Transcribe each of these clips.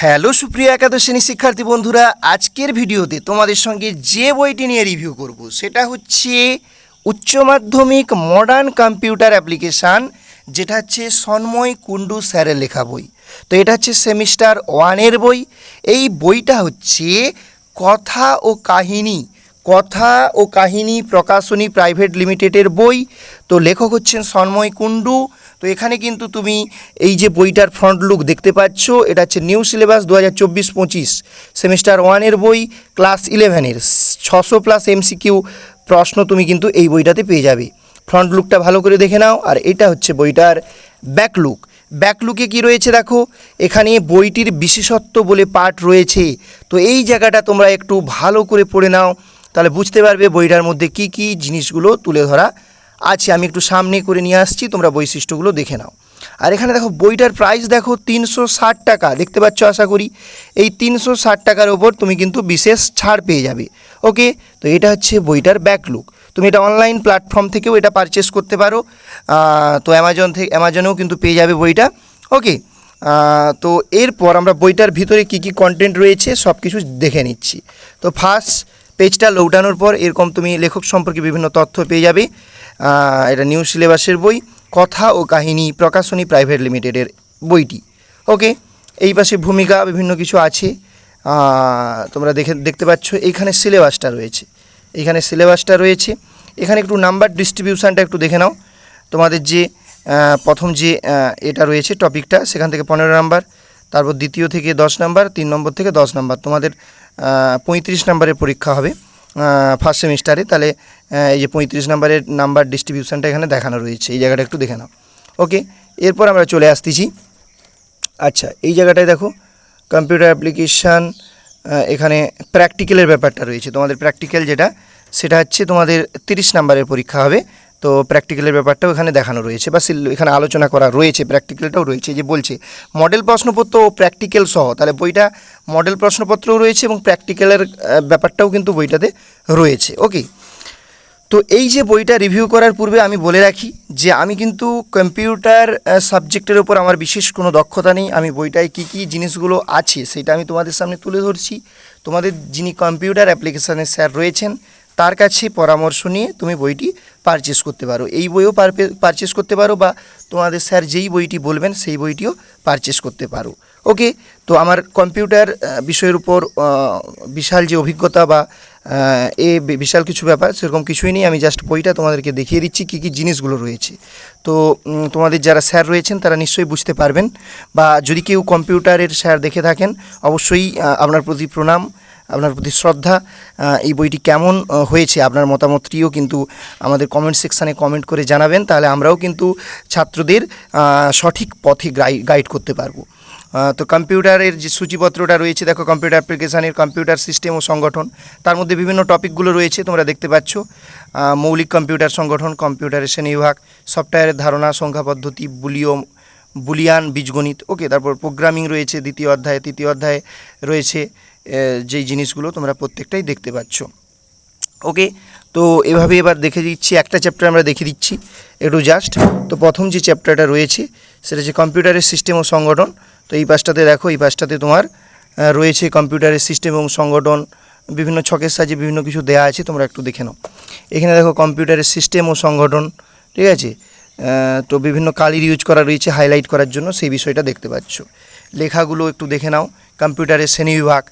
Hello সুপ্রিয় একাদশ শ্রেণি শিক্ষার্থী বন্ধুরা, আজকের ভিডিওতে তোমাদের সঙ্গে যে বইটি নিয়ে রিভিউ করব, সেটা হচ্ছে উচ্চ মাধ্যমিক মডার্ন কম্পিউটার অ্যাপ্লিকেশান যেটা হচ্ছে সন্ময় কুণ্ডু স্যারের লেখা বই। তো এটা হচ্ছে সেমিস্টার ওয়ানের বই। এই বইটা হচ্ছে কথা ও কাহিনী, কথা ও কাহিনী প্রকাশনী প্রাইভেট লিমিটেডের বই। তো লেখক হচ্ছেন সন্ময় কুণ্ডু। তো এখানে কিন্তু তুমি এই যে বইটার ফ্রন্ট লুক দেখতে পাচ্ছ, এটা হচ্ছে নিউ সিলেবাস দু হাজার চব্বিশ পঁচিশ সেমিস্টার ওয়ানের বই ক্লাস ইলেভেনের ছশো প্লাস এমসিকিউ প্রশ্ন তুমি কিন্তু এই বইটাতে পেয়ে যাবে। ফ্রন্ট লুকটা ভালো করে দেখে নাও, আর এটা হচ্ছে বইটার ব্যাক লুক ব্যাক লুকে কী রয়েছে দেখো, এখানে বইটির বিশেষত্ব বলে পাঠ রয়েছে। তো এই জায়গাটা তোমরা একটু ভালো করে পড়ে নাও, তাহলে বুঝতে পারবে বইটার মধ্যে কি কি জিনিসগুলো তুলে ধরা আছে, আমি একটু সামনে করে নিয়ে আসছি, তোমরা বৈশিষ্ট্যগুলো দেখে নাও। আর এখানে দেখো, বইটার প্রাইস দেখো তিনশো ষাট টাকা, দেখতে পাচ্ছ আশা করি? এই তিনশো ষাট টাকার ওপর তুমি কিন্তু বিশেষ ছাড় পেয়ে যাবে। ওকে তো এটা হচ্ছে বইটার ব্যাকলুক তুমি এটা অনলাইন প্ল্যাটফর্ম থেকেও এটা পারচেস করতে পারো। তো অ্যামাজন থেকে অ্যামাজনেও কিন্তু পেয়ে যাবে বইটা। ওকে তো এরপর আমরা বইটার ভিতরে কি কি কন্টেন্ট রয়েছে সব কিছু দেখে নিচ্ছি। তো ফার্স্ট পেজটা লোটানোর পর এরকম তুমি লেখক সম্পর্কে বিভিন্ন তথ্য পেয়ে যাবে। এটা নিউ সিলেবাসের বই, কথা ও কাহিনী প্রকাশনী প্রাইভেট লিমিটেডের বইটি। ওকে? এই পাশে ভূমিকা, বিভিন্ন কিছু আছে। তোমরা দেখে, দেখতে পাচ্ছ এইখানে সিলেবাসটা রয়েছে। এইখানে সিলেবাসটা রয়েছে। এখানে একটু নাম্বার ডিস্ট্রিবিউশনটা একটু দেখে নাও। তোমাদের যে প্রথম যে এটা রয়েছে টপিকটা, সেখান থেকে পনেরো নাম্বার, তারপর দ্বিতীয় থেকে দশ নাম্বার, তিন নম্বর থেকে দশ নাম্বার। তোমাদের পঁয়ত্রিশ নাম্বারের পরীক্ষা হবে। ফার্স্ট সেমিস্টারে তাহলে এই যে পঁয়ত্রিশ নাম্বারের নাম্বার ডিস্ট্রিবিউশনটা এখানে দেখানো রয়েছে। এই জায়গাটা একটু দেখে নাও। ওকে এরপর আমরা চলে আসতেছি। আচ্ছা এই জায়গাটায় দেখো কম্পিউটার অ্যাপ্লিকেশান এখানে প্র্যাকটিক্যালের ব্যাপারটা রয়েছে। তোমাদের প্র্যাকটিক্যাল যেটা, সেটা হচ্ছে তোমাদের তিরিশ নাম্বারের পরীক্ষা হবে। তো প্র্যাকটিক্যালের ব্যাপারটাও এখানে দেখানো রয়েছে বা এখানে আলোচনা করা রয়েছে প্র্যাকটিক্যালটাও রয়েছে যে বলছে। মডেল প্রশ্নপত্র ও প্র্যাকটিক্যাল সহ, তাহলে বইটা মডেল প্রশ্নপত্রও রয়েছে এবং প্র্যাকটিক্যালের ব্যাপারটাও কিন্তু বইটাতে রয়েছে। ওকে তো এই যে বইটা রিভিউ করার পূর্বে আমি বলে রাখি যে আমি কিন্তু কম্পিউটার সাবজেক্টের ওপর আমার বিশেষ কোনো দক্ষতা নেই। আমি বইটায় কী কী জিনিসগুলো আছে সেটা আমি তোমাদের সামনে তুলে ধরছি। তোমাদের যিনি কম্পিউটার অ্যাপ্লিকেশানের স্যার রয়েছেন তার কাছে পরামর্শ নিয়ে তুমি বইটি পারচেস করতে পারো। এই বইও পারচেস করতে পারো বা তোমাদের স্যার যেই বইটি বলবেন, সেই বইটিও পারচেস করতে পারো। ওকে তো আমার কম্পিউটার বিষয়ের উপর বিশাল যে অভিজ্ঞতা বা এ বিশাল কিছু ব্যাপার, সেরকম কিছুই নেই। আমি জাস্ট বইটা তোমাদেরকে দেখিয়ে দিচ্ছি কী কী জিনিসগুলো রয়েছে। তো তোমাদের যারা স্যার রয়েছেন, তারা নিশ্চয়ই বুঝতে পারবেন। বা যদি কেউ কম্পিউটারের স্যার দেখে থাকেন, অবশ্যই আপনার প্রতি প্রণাম। আপনার প্রতি শ্রদ্ধা এই বইটি কেমন হয়েছে, আপনার মতামতটিও কিন্তু আমাদের কমেন্ট সেকশানে কমেন্ট করে জানাবেন, তাহলে আমরাও কিন্তু ছাত্রদের সঠিক পথে গাইড করতে পারব। তো কম্পিউটারের যে সূচিপত্রটা রয়েছে, দেখো কম্পিউটার অ্যাপ্লিকেশানের কম্পিউটার সিস্টেম ও সংগঠন, তার মধ্যে বিভিন্ন টপিকগুলো রয়েছে, তোমরা দেখতে পাচ্ছ। মৌলিক কম্পিউটার সংগঠন, কম্পিউটারের শ্রেণীবিভাগ সফটওয়্যারের ধারণা, সংখ্যা পদ্ধতি, বুলিও, বুলিয়ান, বীজগণিত ওকে তারপর প্রোগ্রামিং রয়েছে, দ্বিতীয় অধ্যায়ে, তৃতীয় অধ্যায়ে রয়েছে। যেই জিনিসগুলো তোমরা প্রত্যেকটাই দেখতে পাচ্ছ। ওকে? তো এভাবে এবার দেখে দিচ্ছি, একটা চ্যাপ্টার আমরা দেখে দিচ্ছি, একটু জাস্ট তো প্রথম যে চ্যাপ্টারটা রয়েছে, সেটা হচ্ছে কম্পিউটারের সিস্টেম ও সংগঠন। তো এই পাশটাতে দেখো, এই পাশটাতে তোমার রয়েছে কম্পিউটারের সিস্টেম এবং সংগঠন। বিভিন্ন ছকের সাহায্যে বিভিন্ন কিছু দেয়া আছে, তোমরা একটু দেখে নাও। এখানে দেখো কম্পিউটারের সিস্টেম ও সংগঠন, ঠিক আছে? তো বিভিন্ন কালির ইউজ করা রয়েছে হাইলাইট করার জন্য, সেই বিষয়টা দেখতে পাচ্ছ। লেখাগুলো একটু দেখে নাও। কম্পিউটারের শ্রেণীবিভাগ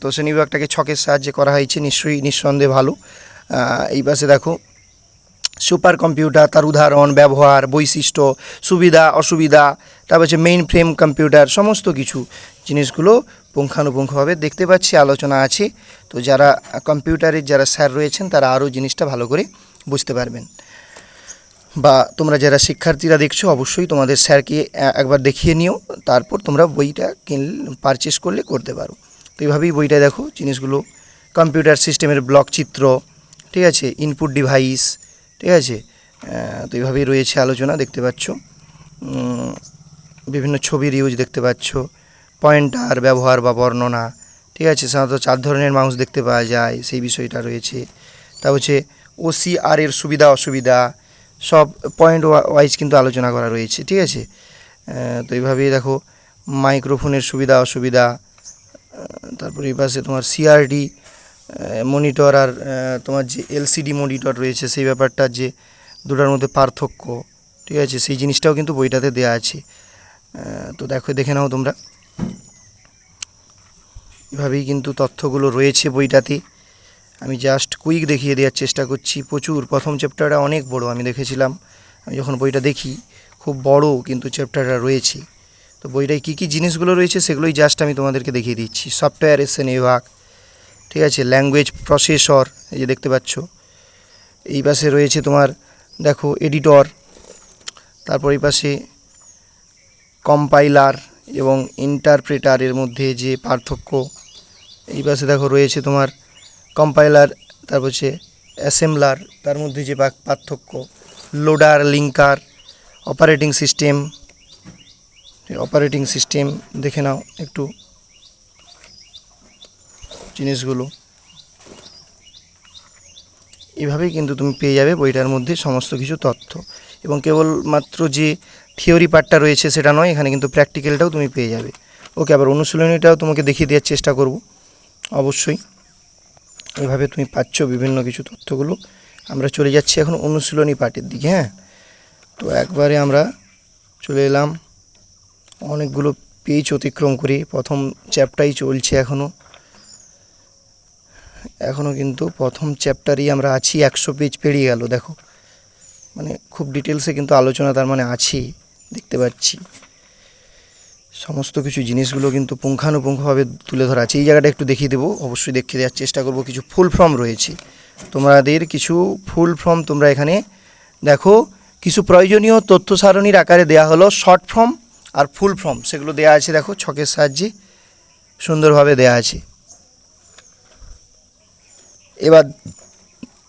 তো শ্রেণীবিভাগটাকে ছকের সাহায্যে করা হয়েছে, নিশ্চয়ই নিঃসন্দেহে ভালো। এই পাশে দেখো, সুপার কম্পিউটার, তার উদাহরণ, ব্যবহার, বৈশিষ্ট্য, সুবিধা, অসুবিধা, তারপর হচ্ছে মেইন ফ্রেম কম্পিউটার সমস্ত কিছু জিনিসগুলো পুঙ্খানুপুঙ্খভাবে দেখতে পাচ্ছি, আলোচনা আছে। তো যারা কম্পিউটারের যারা স্যার রয়েছেন, তারা আরও জিনিসটা ভালো করে বুঝতে পারবেন। বা তোমরা যারা শিক্ষার্থীরা দেখছ, অবশ্যই তোমাদের স্যারকে একবার দেখিয়ে নিও, তারপর তোমরা বইটা কিন পারচেস করলে করতে পারো। তো এইভাবেই বইটা দেখো জিনিসগুলো। কম্পিউটার সিস্টেমের ব্লক চিত্র, ঠিক আছে? ইনপুট ডিভাইস ঠিক আছে? তো এইভাবেই রয়েছে আলোচনা, দেখতে পাচ্ছ। বিভিন্ন ছবির ইউজ দেখতে পাচ্ছ। পয়েন্টার ব্যবহার বা বর্ণনা, ঠিক আছে? সাধারণত চার ধরনের মাউস দেখতে পাওয়া যায়, সেই বিষয়টা রয়েছে। তা হচ্ছে ওসিআর এর সুবিধা, অসুবিধা, সব পয়েন্ট ওয়াইজ কিন্তু আলোচনা করা রয়েছে, ঠিক আছে? তো এইভাবেই দেখো মাইক্রোফোনের সুবিধা, অসুবিধা তারপরে এই পাশে তোমার সিআরডি মনিটর আর তোমার যে এলসিডি মনিটর রয়েছে, সেই ব্যাপারটা যে দুটার মধ্যে পার্থক্য, ঠিক আছে? সেই জিনিসটাও কিন্তু বইটাতে দেওয়া আছে। তো দেখো, দেখে নাও তোমরা। এভাবেই কিন্তু তথ্যগুলো রয়েছে বইটাতে। আমি জাস্ট কুইক দেখিয়ে দেওয়ার চেষ্টা করছি। প্রচুর। প্রথম চ্যাপ্টারটা অনেক বড়, আমি দেখেছিলাম। আমি যখন বইটা দেখি, খুব বড় কিন্তু চ্যাপ্টারটা রয়েছে। তো বইটায় কী কী জিনিসগুলো রয়েছে সেগুলোই জাস্ট আমি তোমাদেরকে দেখিয়ে দিচ্ছি। সফটওয়্যার এসেন বিভাগ ঠিক আছে? ল্যাঙ্গুয়েজ প্রসেসর এই যে দেখতে পাচ্ছ। এই পাশে রয়েছে তোমার, দেখো এডিটর তারপর এই পাশে কম্পাইলার এবং ইন্টারপ্রেটারের মধ্যে যে পার্থক্য, এই পাশে দেখো রয়েছে তোমার কম্পাইলার তারপর হচ্ছে অ্যাসেম্বলার তার মধ্যে যে পার্থক্য loader linker operating system operating system দেখে নাও একটু জিনিসগুলো। এভাবেই কিন্তু তুমি পেয়ে যাবে বইটার মধ্যে সমস্ত কিছু তথ্য। এবং কেবলমাত্র যে থিওরি পার্টটা রয়েছে সেটা নয়, এখানে কিন্তু প্র্যাকটিক্যালটাও তুমি পেয়ে যাবে। ওকে, আবার অনুশীলনীটাও তোমাকে দেখিয়ে দেওয়ার চেষ্টা করব। অবশ্যই। এভাবে তুমি পাচ্ছ বিভিন্ন কিছু তথ্যগুলো। আমরা চলে যাচ্ছি এখন অনুশীলনী পার্টের দিকে হ্যাঁ? তো একবারে আমরা চলে এলাম। অনেকগুলো পেজ অতিক্রম করে। প্রথম চ্যাপ্টারই চলছে এখনও এখনও কিন্তু প্রথম চ্যাপ্টারই আমরা আছি, একশো পেজ পেরিয়ে গেল, দেখো। মানে খুব ডিটেলসে কিন্তু আলোচনা তার মানে আছে দেখতে পাচ্ছি। সমস্ত কিছু জিনিসগুলো কিন্তু পুঙ্খানুপুঙ্খভাবে তুলে ধরা আছে। এই জায়গাটা একটু দেখিয়ে দেবো, অবশ্যই দেখিয়ে দেওয়ার চেষ্টা করব। কিছু ফুল ফর্ম রয়েছে। তোমাদের কিছু ফুল ফর্ম তোমরা এখানে দেখো। কিছু প্রয়োজনীয় তথ্য সারণীর আকারে দেয়া হলো। শর্ট ফর্ম আর ফুল ফর্ম, সেগুলো দেয়া আছে দেখো, ছকের সাহায্যে সুন্দরভাবে দেয়া আছে। এবার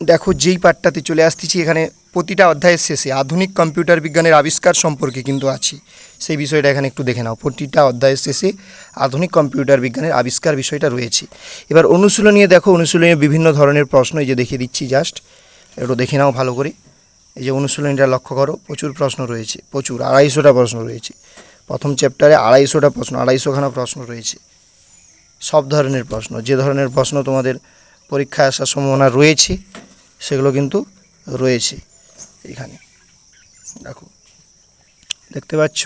দেখো যেই পার্টটাতে চলে আসতেছি, এখানে প্রতিটা অধ্যায়ের শেষে আধুনিক কম্পিউটার বিজ্ঞানের আবিষ্কার সম্পর্কে কিন্তু আছে। সেই বিষয়টা এখানে একটু দেখে নাও। প্রতিটা অধ্যায়ের শেষে আধুনিক কম্পিউটার বিজ্ঞানের আবিষ্কার বিষয়টা রয়েছে। এবার অনুশীলনীয় দেখো, অনুশীলনীয় বিভিন্ন ধরনের প্রশ্ন, এই যে দেখিয়ে দিচ্ছি জাস্ট একটু দেখে নাও ভালো করে। এই যে অনুশীলনীটা লক্ষ্য করো, প্রচুর প্রশ্ন রয়েছে, প্রচুর, আড়াইশোটা প্রশ্ন রয়েছে। প্রথম চ্যাপ্টারে আড়াইশোটা প্রশ্ন, আড়াইশোখানা প্রশ্ন রয়েছে। সব ধরনের প্রশ্ন, যে ধরনের প্রশ্ন তোমাদের পরীক্ষায় আসার সম্ভাবনা রয়েছে, সেগুলো কিন্তু রয়েছে এখানে। দেখো, দেখতে পাচ্ছ?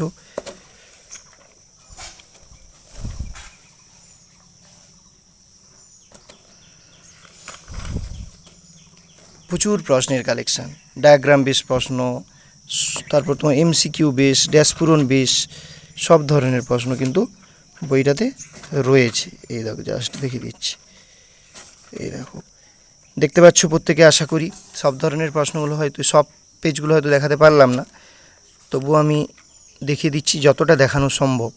প্রচুর প্রশ্নের কালেকশান ডায়াগ্রাম বেস প্রশ্ন তারপর তোমার এমসিকিউ বেস ড্যাশপুরন বেস সব ধরনের প্রশ্ন কিন্তু বইটাতে রয়েছে। এই দেখো জাস্ট দেখিয়ে দিচ্ছি। এই দেখো, দেখতে পাচ্ছ প্রত্যেকে আশা করি সব ধরনের প্রশ্নগুলো হয়তো, সব পেজগুলো হয়তো দেখাতে পারলাম না। তবুও আমি দেখিয়ে দিচ্ছি যতটা দেখানো সম্ভব।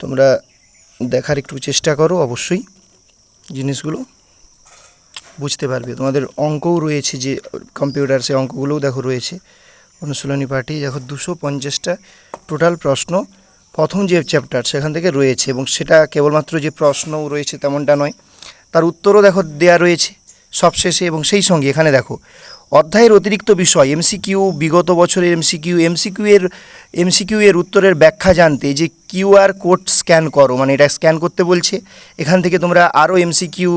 তোমরা দেখার একটু চেষ্টা করো, অবশ্যই জিনিসগুলো বুঝতে পারবে। তোমাদের অঙ্কও রয়েছে যে কম্পিউটার সে অঙ্কগুলোও দেখো রয়েছে। অনুশীলনী পার্টি দেখো দুশো পঞ্চাশটা টোটাল প্রশ্ন, প্রথম যে চ্যাপ্টার সেখান থেকে রয়েছে এবং সেটা কেবলমাত্র যে প্রশ্ন রয়েছে তেমনটা নয়। তার উত্তরও দেখো দেয়া রয়েছে সবশেষে এবং সেই সঙ্গে এখানে দেখো অধ্যায়ের অতিরিক্ত বিষয় এমসিকিউ বিগত বছরের এমসিকিউ এমসিকিউ এর এমসিকিউ এর উত্তরের ব্যাখ্যা জানতে যে কিউআর কোড স্ক্যান করো মানে এটা স্ক্যান করতে বলছে। এখান থেকে তোমরা আরও এমসিকিউ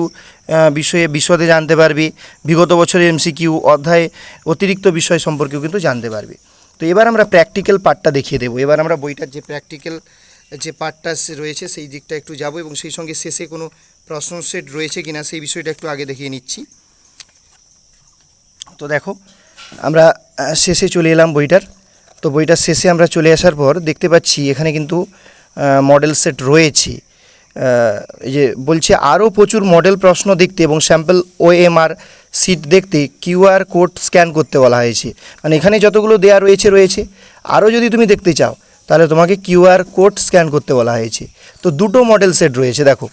বিষয়ে, বিশদে জানতে পারবে। বিগত বছরের এমসিকিউ অধ্যায় অতিরিক্ত বিষয় সম্পর্কেও কিন্তু জানতে পারবে। তো এবার আমরা প্র্যাকটিক্যাল পার্টটা দেখিয়ে দেবো। এবার আমরা বইটার যে প্র্যাকটিক্যাল যে পার্টটা রয়েছে, সেই দিকটা একটু যাব এবং সেই সঙ্গে শেষে কোনো প্রশ্ন সেট রয়েছে কিনা, সেই বিষয়টা একটু আগে দেখিয়ে নিচ্ছি। তো দেখো, আমরা শেষে চলে এলাম বইটার। তো বইটার শেষে আমরা চলে আসার পর দেখতে পাচ্ছি এখানে কিন্তু মডেল সেট রয়েছে। যে বলছে, আরও প্রচুর মডেল প্রশ্ন দেখতে এবং স্যাম্পল ওএমআর সিট দেখতে কিউআর কোড স্ক্যান করতে বলা হয়েছে। মানে এখানে যতগুলো দেয়া রয়েছে রয়েছে। আরও যদি তুমি দেখতে চাও, তাহলে তোমাকে কিউআর কোড স্ক্যান করতে বলা হয়েছে। তো দুটো মডেল সেট রয়েছে, দেখো।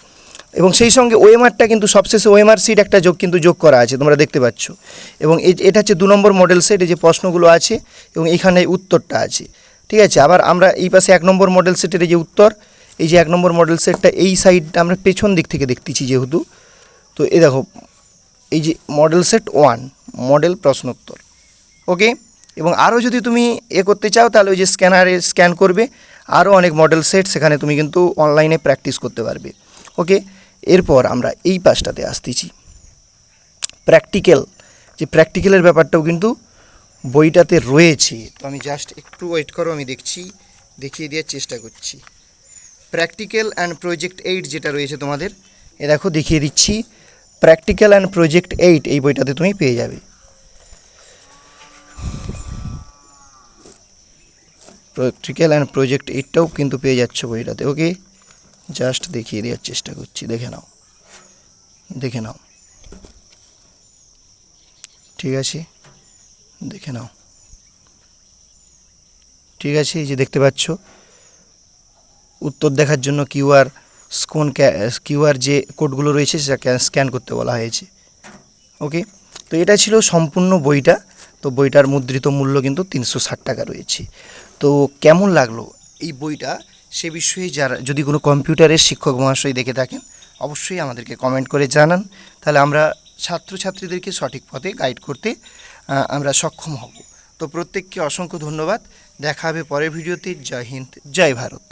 এবং সেই সঙ্গে ওএমআরটা কিন্তু সবশেষে ওএমআর সিট একটা যোগ কিন্তু যোগ করা আছে, তোমরা দেখতে পাচ্ছ। এবং এটা হচ্ছে দু নম্বর মডেল সেট এই যে প্রশ্নগুলো আছে এবং এখানে উত্তরটা আছে। ঠিক আছে, আবার আমরা এই পাশে এক নম্বর মডেল সেটের এই যে উত্তর, এই যে এক নম্বর মডেল সেটটা এই সাইডটা আমরা পেছন দিক থেকে দেখতেছি যেহেতু। তো এই দেখো, এই যে মডেল সেট ওয়ান মডেল প্রশ্নোত্তর। ওকে এবং আরও যদি তুমি এ করতে চাও, তাহলে ওই যে স্ক্যানারে স্ক্যান করবে। আরও অনেক মডেল সেট সেখানে তুমি কিন্তু অনলাইনে প্র্যাকটিস করতে পারবে। ওকে এরপর আমরা এই পাশটাতে আসতেছি। প্র্যাকটিক্যাল যে প্র্যাকটিক্যালের ব্যাপারটাও কিন্তু বইটাতে রয়েছে। তো আমি জাস্ট একটু ওয়েট করো, আমি দেখছি, দেখিয়ে দেওয়ার চেষ্টা করছি। প্র্যাকটিক্যাল অ্যান্ড প্রজেক্ট এইট যেটা রয়েছে তোমাদের, এ দেখো, দেখিয়ে দিচ্ছি। প্র্যাকটিক্যাল অ্যান্ড প্রজেক্ট এইট এই বইটাতে তুমি পেয়ে যাবে। প্র্যাকটিক্যাল অ্যান্ড প্রজেক্ট এইটটাও কিন্তু পেয়ে যাচ্ছ বইটাতে ওকে জাস্ট দেখিয়ে দেওয়ার চেষ্টা করছি। দেখে নাও। দেখে নাও। ঠিক আছে? দেখে নাও। ঠিক আছে? এই যে দেখতে পাচ্ছ? উত্তর দেখার জন্য কিউআর স্কোন কিউআর যে কোডগুলো রয়েছে সেটা স্ক্যান করতে বলা হয়েছে। ওকে? তো এটা ছিল সম্পূর্ণ বইটা। তো বইটার মুদ্রিত মূল্য কিন্তু তিনশো ষাট টাকা রয়েছে। তো কেমন লাগল এই বইটা? সে বিষয়ে যারা যদি কোনো কম্পিউটারের শিক্ষক মহাশয় দেখে থাকেন, অবশ্যই আমাদেরকে কমেন্ট করে জানান। তাহলে আমরা ছাত্রছাত্রীদেরকে সঠিক পথে গাইড করতে আমরা সক্ষম হব। তো প্রত্যেককে অসংখ্য ধন্যবাদ। দেখা হবে পরের ভিডিওতে। জয় হিন্দ, জয় ভারত।